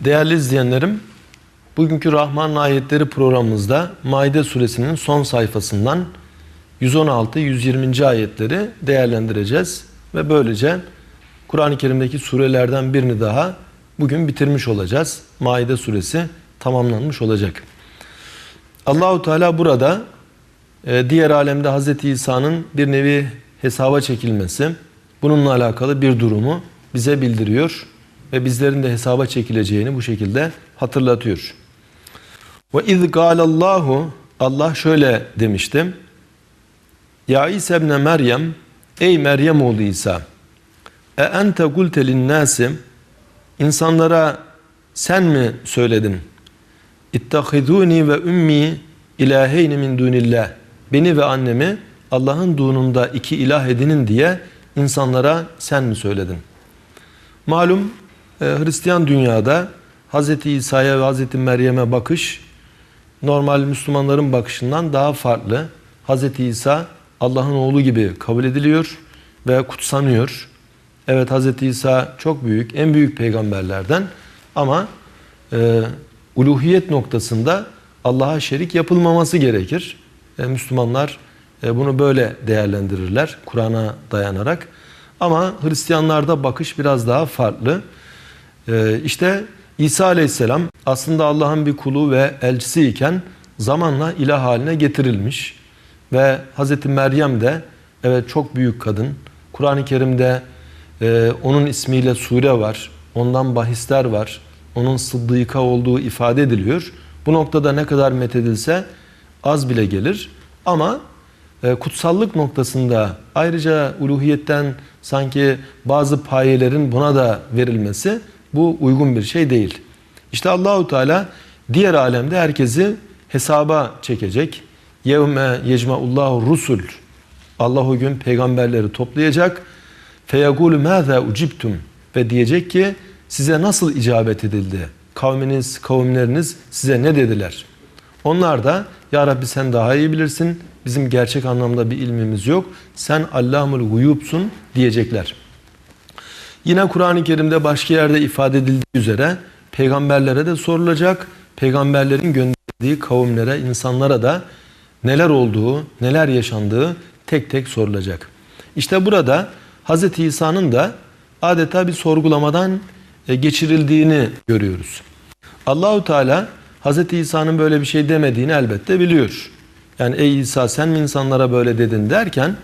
Değerli izleyenlerim, bugünkü Rahman ayetleri programımızda Maide suresinin son sayfasından 116-120. ayetleri değerlendireceğiz ve böylece Kur'an-ı Kerim'deki surelerden birini daha bugün bitirmiş olacağız. Maide suresi tamamlanmış olacak. Allahu Teala burada e, diğer alemde Hz. İsa'nın bir nevi hesaba çekilmesi, bununla alakalı bir durumu bize bildiriyor ve bizlerin de hesaba çekileceğini bu şekilde hatırlatıyor. Ve iz Allahu Allah şöyle demişti. Ya İsa ibn Meryem ey Meryem oğlu İsa e ente gulte linnâsi insanlara sen mi söyledin? İttehidûni ve ümmi ilâheyni min dunillah beni ve annemi Allah'ın dununda iki ilah edinin diye insanlara sen mi söyledin? Malum Hristiyan dünyada Hz. İsa'ya ve Hz. Meryem'e bakış normal Müslümanların bakışından daha farklı. Hz. İsa Allah'ın oğlu gibi kabul ediliyor ve kutsanıyor. Evet Hz. İsa çok büyük, en büyük peygamberlerden ama e, uluhiyet noktasında Allah'a şerik yapılmaması gerekir. E, Müslümanlar e, bunu böyle değerlendirirler Kur'an'a dayanarak. Ama Hristiyanlarda bakış biraz daha farklı. E, işte İsa Aleyhisselam aslında Allah'ın bir kulu ve elçisi iken zamanla ilah haline getirilmiş. Ve Hz. Meryem de evet çok büyük kadın. Kur'an-ı Kerim'de e, onun ismiyle sure var. Ondan bahisler var. Onun sıddıka olduğu ifade ediliyor. Bu noktada ne kadar methedilse az bile gelir. Ama e, kutsallık noktasında ayrıca uluhiyetten sanki bazı payelerin buna da verilmesi bu uygun bir şey değil. İşte Allahu Teala diğer alemde herkesi hesaba çekecek. Yevme yecmaullahu rusul. Allah o gün peygamberleri toplayacak. Feyagulu mâzâ ucibtum ve diyecek ki size nasıl icabet edildi? Kavminiz, kavimleriniz size ne dediler? Onlar da ya Rabbi sen daha iyi bilirsin. Bizim gerçek anlamda bir ilmimiz yok. Sen Allamul Guyub'sun diyecekler. Yine Kur'an-ı Kerim'de başka yerde ifade edildiği üzere peygamberlere de sorulacak. Peygamberlerin gönderdiği kavimlere, insanlara da neler olduğu, neler yaşandığı tek tek sorulacak. İşte burada Hz. İsa'nın da adeta bir sorgulamadan e, geçirildiğini görüyoruz. Allahu Teala Hz. İsa'nın böyle bir şey demediğini elbette biliyor. Yani ey İsa sen mi insanlara böyle dedin derken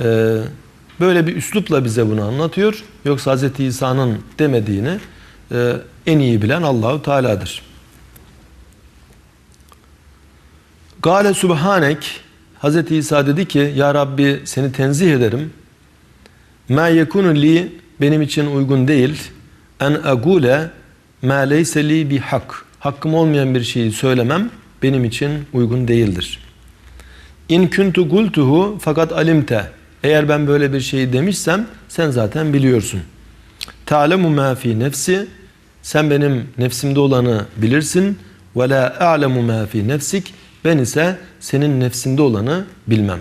e, böyle bir üslupla bize bunu anlatıyor. Yoksa Hz. İsa'nın demediğini e, en iyi bilen Allahu Teala'dır. Gale Subhanek Hz. İsa dedi ki Ya Rabbi seni tenzih ederim. Ma yekunu li benim için uygun değil. En agule ma leyse li bi hak. Hakkım olmayan bir şeyi söylemem benim için uygun değildir. İn kuntu gultuhu fakat alimte. Eğer ben böyle bir şeyi demişsem sen zaten biliyorsun. Ta'lemu ma fi nefsi. Sen benim nefsimde olanı bilirsin. Ve la a'lemu ma fi nefsik. Ben ise senin nefsinde olanı bilmem.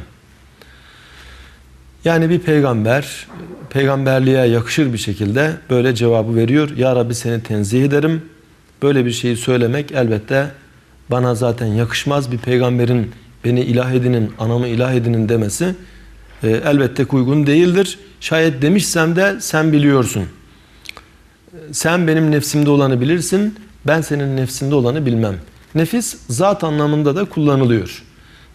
Yani bir peygamber peygamberliğe yakışır bir şekilde böyle cevabı veriyor. Ya Rabbi seni tenzih ederim. Böyle bir şeyi söylemek elbette bana zaten yakışmaz. Bir peygamberin beni ilah edinin, anamı ilah edinin demesi e, elbette uygun değildir. Şayet demişsem de sen biliyorsun. Sen benim nefsimde olanı bilirsin, ben senin nefsinde olanı bilmem. Nefis zat anlamında da kullanılıyor.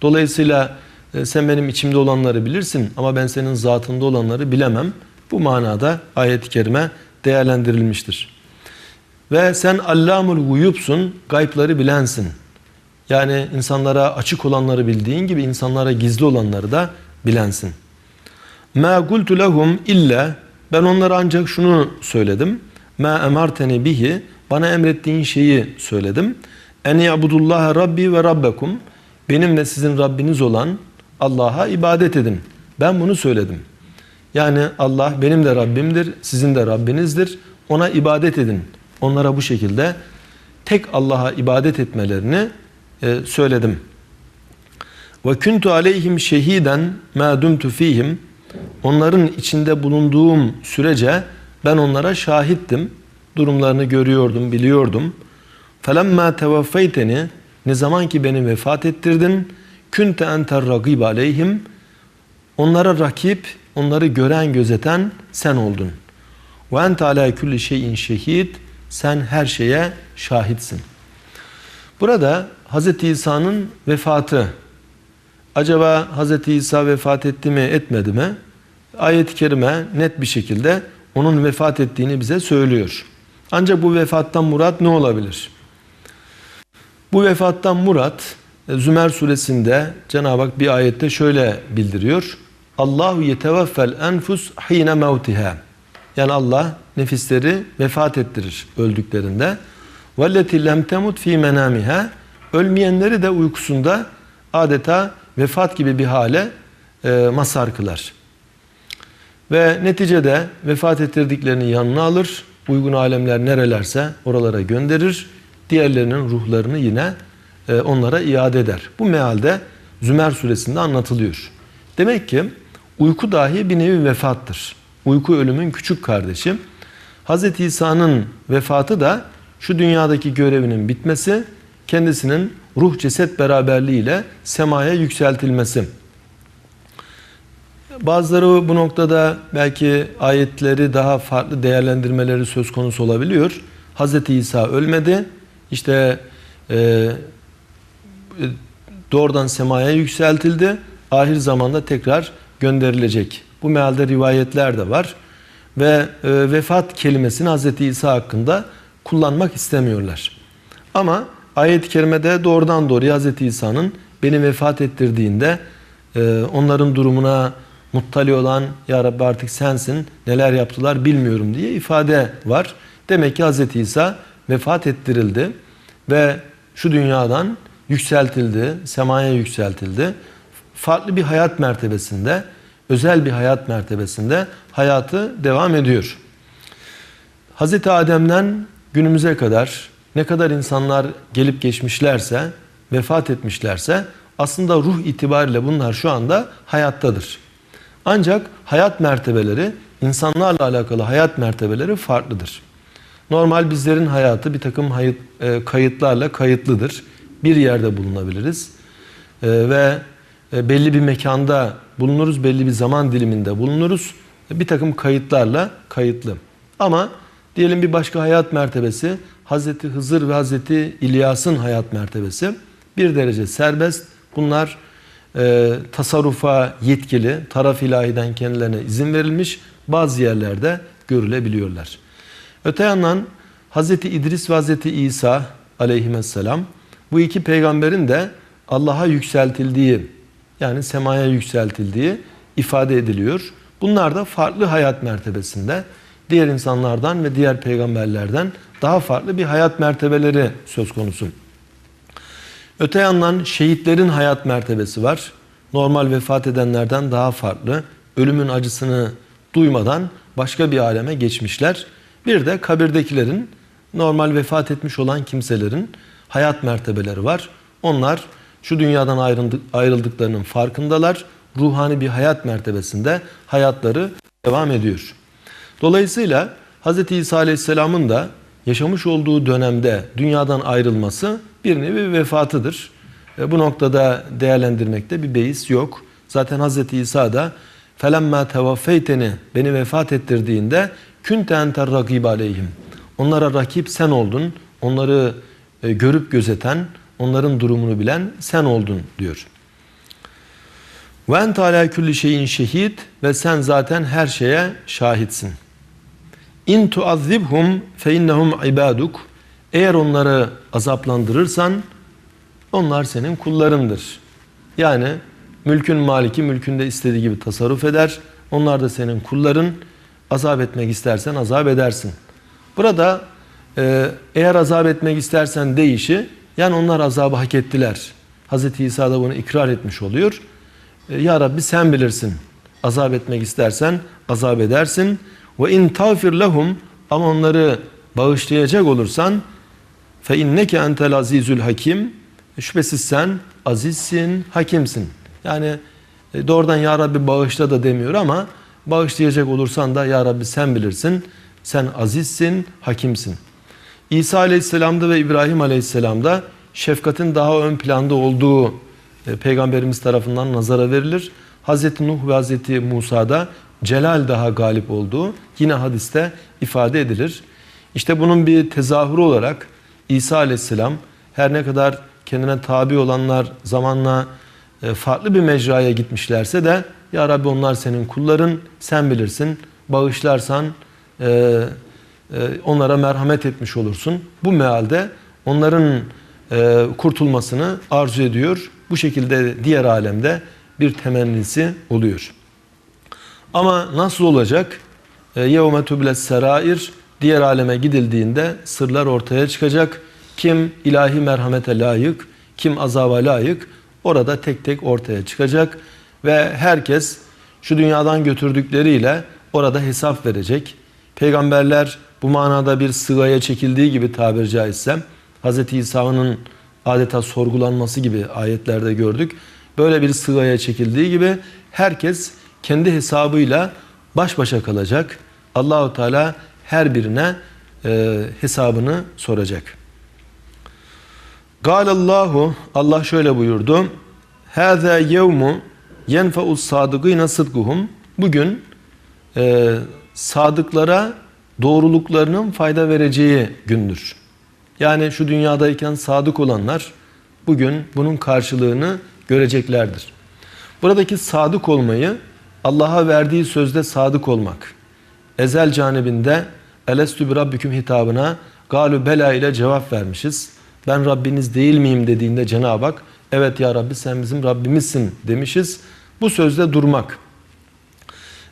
Dolayısıyla e, sen benim içimde olanları bilirsin ama ben senin zatında olanları bilemem. Bu manada ayet-i kerime değerlendirilmiştir. Ve sen allamul guyubsun, gaypları bilensin. Yani insanlara açık olanları bildiğin gibi insanlara gizli olanları da bilensin. Ma gultu lehum illa ben onlara ancak şunu söyledim. Ma emarteni bihi bana emrettiğin şeyi söyledim. En ya'budullaha rabbi ve rabbekum benim ve sizin Rabbiniz olan Allah'a ibadet edin. Ben bunu söyledim. Yani Allah benim de Rabbimdir, sizin de Rabbinizdir. Ona ibadet edin. Onlara bu şekilde tek Allah'a ibadet etmelerini e, söyledim. Ve kuntu aleyhim şehiden ma dumtu fihim. Onların içinde bulunduğum sürece ben onlara şahittim. Durumlarını görüyordum, biliyordum. Felemma tevaffeyteni ne zaman ki beni vefat ettirdin kunte enter ragib aleyhim. Onlara rakip, onları gören, gözeten sen oldun. Ve ente ala külli şeyin şehid. Sen her şeye şahitsin. Burada Hz. İsa'nın vefatı acaba Hz. İsa vefat etti mi etmedi mi? Ayet-i kerime net bir şekilde onun vefat ettiğini bize söylüyor. Ancak bu vefattan murat ne olabilir? Bu vefattan murat Zümer suresinde Cenab-ı Hak bir ayette şöyle bildiriyor. Allahu yeteveffel enfus hine mevtiha. Yani Allah nefisleri vefat ettirir öldüklerinde. Velleti lem temut fi menamiha. Ölmeyenleri de uykusunda adeta vefat gibi bir hale e, mazhar kılar. Ve neticede vefat ettirdiklerini yanına alır. Uygun alemler nerelerse oralara gönderir. Diğerlerinin ruhlarını yine e, onlara iade eder. Bu mealde Zümer suresinde anlatılıyor. Demek ki uyku dahi bir nevi vefattır. Uyku ölümün küçük kardeşi. Hz. İsa'nın vefatı da şu dünyadaki görevinin bitmesi, kendisinin ruh ceset beraberliğiyle semaya yükseltilmesi. Bazıları bu noktada belki ayetleri daha farklı değerlendirmeleri söz konusu olabiliyor. Hz. İsa ölmedi. İşte e, doğrudan semaya yükseltildi. Ahir zamanda tekrar gönderilecek. Bu mealde rivayetler de var. Ve e, vefat kelimesini Hz. İsa hakkında kullanmak istemiyorlar. Ama ayet-i kerimede doğrudan doğruya Hz. İsa'nın beni vefat ettirdiğinde e, onların durumuna muttali olan Ya Rabbi artık sensin neler yaptılar bilmiyorum diye ifade var. Demek ki Hz. İsa vefat ettirildi ve şu dünyadan yükseltildi, semaya yükseltildi. Farklı bir hayat mertebesinde, özel bir hayat mertebesinde hayatı devam ediyor. Hz. Adem'den günümüze kadar ne kadar insanlar gelip geçmişlerse, vefat etmişlerse aslında ruh itibariyle bunlar şu anda hayattadır. Ancak hayat mertebeleri, insanlarla alakalı hayat mertebeleri farklıdır. Normal bizlerin hayatı bir takım e, kayıtlarla kayıtlıdır. Bir yerde bulunabiliriz e, ve e, belli bir mekanda bulunuruz, belli bir zaman diliminde bulunuruz. Bir takım kayıtlarla kayıtlı. Ama diyelim bir başka hayat mertebesi Hazreti Hızır ve Hazreti İlyas'ın hayat mertebesi bir derece serbest. Bunlar e, tasarrufa yetkili, taraf ilahiden kendilerine izin verilmiş bazı yerlerde görülebiliyorlar. Öte yandan Hz. İdris ve Hz. İsa aleyhisselam bu iki peygamberin de Allah'a yükseltildiği yani semaya yükseltildiği ifade ediliyor. Bunlar da farklı hayat mertebesinde diğer insanlardan ve diğer peygamberlerden daha farklı bir hayat mertebeleri söz konusu. Öte yandan şehitlerin hayat mertebesi var. Normal vefat edenlerden daha farklı. Ölümün acısını duymadan başka bir aleme geçmişler. Bir de kabirdekilerin normal vefat etmiş olan kimselerin hayat mertebeleri var. Onlar şu dünyadan ayrıldıklarının farkındalar. Ruhani bir hayat mertebesinde hayatları devam ediyor. Dolayısıyla Hz. İsa Aleyhisselam'ın da yaşamış olduğu dönemde dünyadan ayrılması bir nevi vefatıdır. E, bu noktada değerlendirmekte bir beis yok. Zaten Hz. İsa da felemma tevaffeyteni beni vefat ettirdiğinde künte enter rakib aleyhim. Onlara rakip sen oldun. Onları e, görüp gözeten, onların durumunu bilen sen oldun diyor. Ve ente ala kulli şeyin şehit ve sen zaten her şeye şahitsin. İn tuazzibhum fe innehum ibaduk. Eğer onları azaplandırırsan onlar senin kullarındır. Yani mülkün maliki mülkünde istediği gibi tasarruf eder. Onlar da senin kulların. Azap etmek istersen azap edersin. Burada e, eğer azap etmek istersen değişi yani onlar azabı hak ettiler. Hz. İsa da bunu ikrar etmiş oluyor. E, ya Rabbi sen bilirsin. Azap etmek istersen azap edersin. Ve in tağfir lehum ama onları bağışlayacak olursan fe inneke entel azizül hakim şüphesiz sen azizsin, hakimsin. Yani e, doğrudan Ya Rabbi bağışla da demiyor ama bağışlayacak olursan da Ya Rabbi sen bilirsin. Sen azizsin, hakimsin. İsa Aleyhisselam'da ve İbrahim Aleyhisselam'da şefkatin daha ön planda olduğu e, peygamberimiz tarafından nazara verilir. Hazreti Nuh ve Hazreti Musa'da celal daha galip olduğu yine hadiste ifade edilir. İşte bunun bir tezahürü olarak İsa Aleyhisselam her ne kadar kendine tabi olanlar zamanla e, farklı bir mecraya gitmişlerse de Ya Rabbi onlar senin kulların sen bilirsin bağışlarsan e, e, onlara merhamet etmiş olursun. Bu mealde onların kurtulmasını arzu ediyor. Bu şekilde diğer alemde bir temennisi oluyor. Ama nasıl olacak? يَوْمَ تُبْلَ serair Diğer aleme gidildiğinde sırlar ortaya çıkacak. Kim ilahi merhamete layık, kim azaba layık orada tek tek ortaya çıkacak. Ve herkes şu dünyadan götürdükleriyle orada hesap verecek. Peygamberler bu manada bir sığaya çekildiği gibi tabiri caizse Hz. İsa'nın adeta sorgulanması gibi ayetlerde gördük. Böyle bir sığaya çekildiği gibi herkes kendi hesabıyla baş başa kalacak. Allahu Teala her birine e, hesabını soracak. Galallahu Allah şöyle buyurdu. Hâzâ yevmu yenfe'us sadıgîne sıdkuhum. Bugün e, sadıklara doğruluklarının fayda vereceği gündür. Yani şu dünyadayken sadık olanlar bugün bunun karşılığını göreceklerdir. Buradaki sadık olmayı Allah'a verdiği sözde sadık olmak. Ezel canibinde Elestü bi Rabbiküm hitabına Galu bela ile cevap vermişiz. Ben Rabbiniz değil miyim dediğinde Cenab-ı Hak evet ya Rabbi sen bizim Rabbimizsin demişiz. Bu sözde durmak.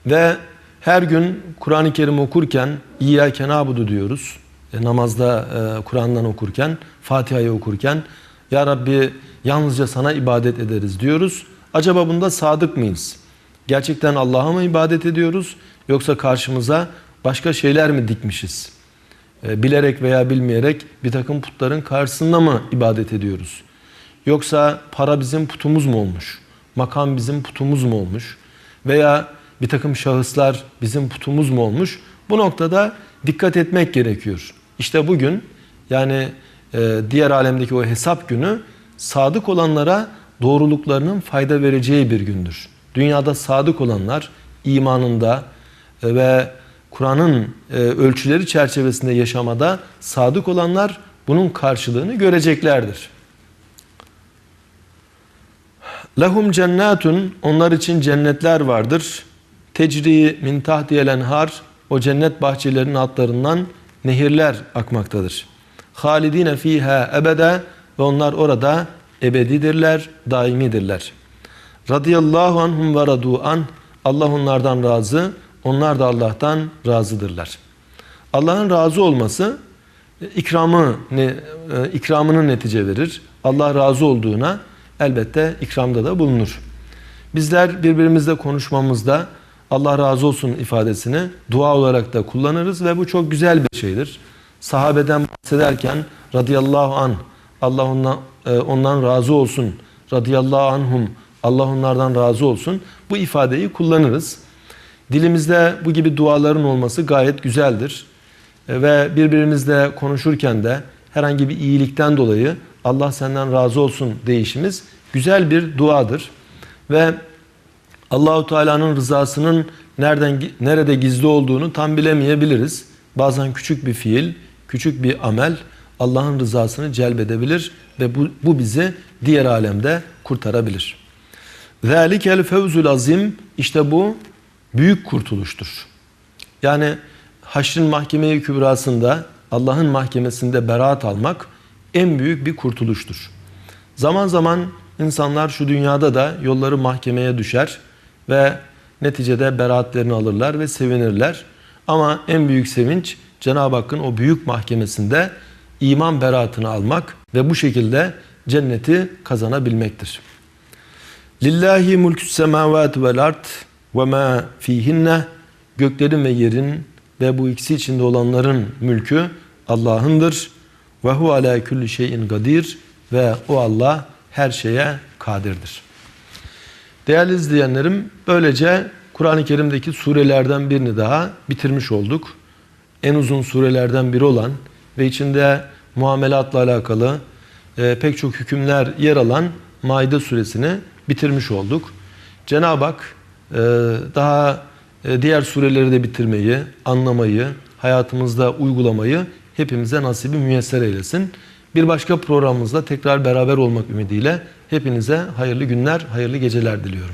Ve her gün Kur'an-ı Kerim okurken İyyâke nâbudu diyoruz. E, namazda e, Kur'an'dan okurken, Fatiha'yı okurken Ya Rabbi yalnızca sana ibadet ederiz diyoruz. Acaba bunda sadık mıyız? Gerçekten Allah'a mı ibadet ediyoruz? Yoksa karşımıza başka şeyler mi dikmişiz? E, bilerek veya bilmeyerek bir takım putların karşısında mı ibadet ediyoruz? Yoksa para bizim putumuz mu olmuş? Makam bizim putumuz mu olmuş? Veya bir takım şahıslar bizim putumuz mu olmuş? Bu noktada dikkat etmek gerekiyor. İşte bugün yani e, diğer alemdeki o hesap günü sadık olanlara doğruluklarının fayda vereceği bir gündür. Dünyada sadık olanlar imanında e, ve Kur'an'ın e, ölçüleri çerçevesinde yaşamada sadık olanlar bunun karşılığını göreceklerdir. Lahum cennetun onlar için cennetler vardır. Tecri min tahtiyel enhar o cennet bahçelerinin altlarından nehirler akmaktadır. Halidine fiha ebede ve onlar orada ebedidirler, daimidirler. Radıyallahu anhum ve radu an Allah onlardan razı, onlar da Allah'tan razıdırlar. Allah'ın razı olması ikramı ne, ikramının netice verir. Allah razı olduğuna elbette ikramda da bulunur. Bizler birbirimizle konuşmamızda Allah razı olsun ifadesini dua olarak da kullanırız ve bu çok güzel bir şeydir. Sahabeden bahsederken radıyallahu an Allah ondan, e, ondan razı olsun radıyallahu anhum Allah onlardan razı olsun bu ifadeyi kullanırız. Dilimizde bu gibi duaların olması gayet güzeldir. E, ve birbirimizle konuşurken de herhangi bir iyilikten dolayı Allah senden razı olsun deyişimiz güzel bir duadır. Ve Allahu Teala'nın rızasının nereden nerede gizli olduğunu tam bilemeyebiliriz. Bazen küçük bir fiil, küçük bir amel Allah'ın rızasını celbedebilir ve bu, bu bizi diğer alemde kurtarabilir. Zalikel fevzul azim işte bu büyük kurtuluştur. Yani haşrın mahkeme kübrasında Allah'ın mahkemesinde beraat almak en büyük bir kurtuluştur. Zaman zaman insanlar şu dünyada da yolları mahkemeye düşer ve neticede beraatlerini alırlar ve sevinirler. Ama en büyük sevinç Cenab-ı Hakk'ın o büyük mahkemesinde iman beraatını almak ve bu şekilde cenneti kazanabilmektir. Lillahi mulkü semavati vel ard ve ma fihinne göklerin ve yerin ve bu ikisi içinde olanların mülkü Allah'ındır. Ve hu ala kulli şeyin kadir ve o Allah her şeye kadirdir. Değerli izleyenlerim böylece Kur'an-ı Kerim'deki surelerden birini daha bitirmiş olduk. en uzun surelerden biri olan ve içinde muamelatla alakalı e, pek çok hükümler yer alan Maide suresini bitirmiş olduk. Cenab-ı Hak e, daha e, diğer sureleri de bitirmeyi, anlamayı, hayatımızda uygulamayı hepimize nasibi müyesser eylesin. Bir başka programımızda tekrar beraber olmak ümidiyle hepinize hayırlı günler, hayırlı geceler diliyorum.